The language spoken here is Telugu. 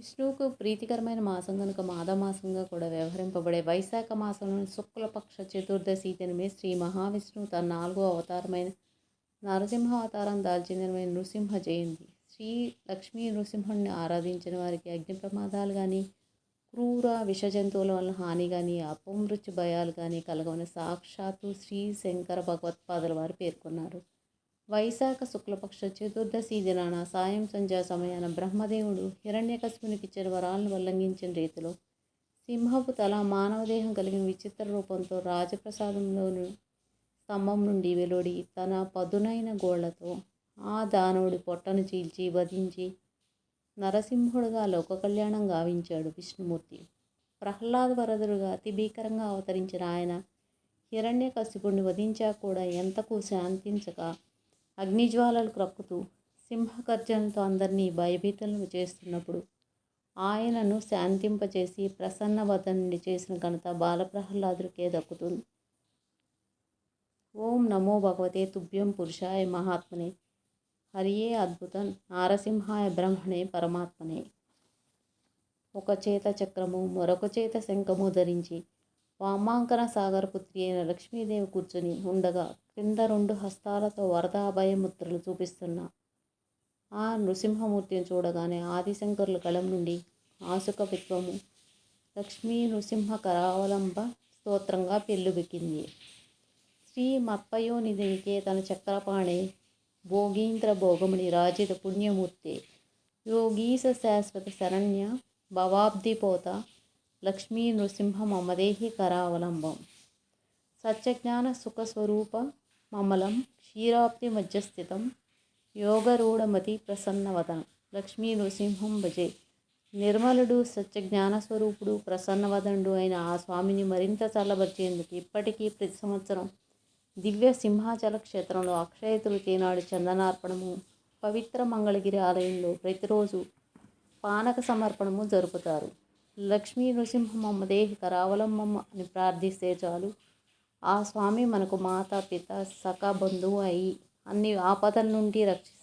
విష్ణువుకు ప్రీతికరమైన మాసం కనుక మాఘమాసంగా కూడా వ్యవహరింపబడే వైశాఖ మాసంలోని శుక్లపక్ష చతుర్దశి దినమే శ్రీ మహావిష్ణువు తన నాలుగో అవతారమైన నరసింహ అవతారం దాల్చిన నృసింహ జయంతి. శ్రీ లక్ష్మీ నృసింహుడిని ఆరాధించిన వారికి అగ్ని ప్రమాదాలు కానీ క్రూర విష జంతువుల వల్ల హాని కానీ అపమృత్యు భయాలు కానీ కలగవని సాక్షాత్తు శ్రీ శంకర భగవత్పాదుల వారు పేర్కొన్నారు. వైశాఖ శుక్లపక్ష చతుర్దశి దినాన సాయం సంధ్యా సమయాన బ్రహ్మదేవుడు హిరణ్యకశిపునికి ఇచ్చిన వరాలను ఉల్లంఘించిన రీతిలో సింహపు తల మానవదేహం కలిగిన విచిత్ర రూపంతో రాజప్రసాదంలోని స్తంభం నుండి వెలువడి తన పదునైన గోళ్ళతో ఆ దానవుడి పొట్టను చీల్చి వధించి నరసింహుడుగా లోక కళ్యాణం గావించాడు విష్ణుమూర్తి. ప్రహ్లాద వరదుడుగా అతి భీకరంగా అవతరించిన ఆయన హిరణ్యకశిపుడిని వధించా కూడా ఎంతకు శాంతించక అగ్నిజ్వాలలు క్రక్కుతూ సింహగర్జనతో అందరినీ భయభీతలను చేస్తున్నప్పుడు ఆయనను శాంతింపచేసి ప్రసన్న వదనుడి చేసిన ఘనత బాలప్రహ్లాదుడికే దక్కుతుంది. ఓం నమో భగవతే తుభ్యం పురుషాయ మహాత్మనే. హరియే అద్భుతం. నారసింహాయ బ్రహ్మణే పరమాత్మనే. ఒక చేత చక్రము మరొక చేత శంఖము ధరించి వామాంకన సాగర పుత్రి అయిన లక్ష్మీదేవి కూర్చుని ఉండగా క్రింద రెండు హస్తాలతో వరదాభయముద్రలు చూపిస్తున్న ఆ నృసింహమూర్తిని చూడగానే ఆదిశంకరుల కళం నుండి ఆసుక విత్వము లక్ష్మీ నృసింహ కరావలంబ స్తోత్రంగా పెళ్ళుబెక్కింది శ్రీ మప్పయోనిధికే తన చక్రపాణి భోగీంద్ర భోగముని రాజిత పుణ్యమూర్తి. యోగీశ శాశ్వత శరణ్య భవాబ్దిపోత లక్ష్మీ నృసింహ మమదేహి కరావలంబం. సత్యజ్ఞాన సుఖస్వరూప మమలం క్షీరాబ్ది మధ్యస్థితం యోగరూఢమతి ప్రసన్నవదనం. లక్ష్మీ నృసింహం భజే. నిర్మలుడు సత్యజ్ఞాన స్వరూపుడు ప్రసన్నవదనుడు అయిన ఆ స్వామిని మరింత చల్లబరిచేందుకు ఇప్పటికీ ప్రతి సంవత్సరం దివ్య సింహాచల క్షేత్రంలో అక్షయ తృతీయ నాడు చందనార్పణము పవిత్ర మంగళగిరి ఆలయంలో ప్రతిరోజు పానక సమర్పణము జరుపుతారు. లక్ష్మీ నృసింహమ్మ దేహి కరావలంబమ్మ అని ప్రార్థిస్తే చాలు. ఆ స్వామి మనకు మాత పిత సఖ బంధువు అయి అన్ని ఆపదల నుండి రక్షి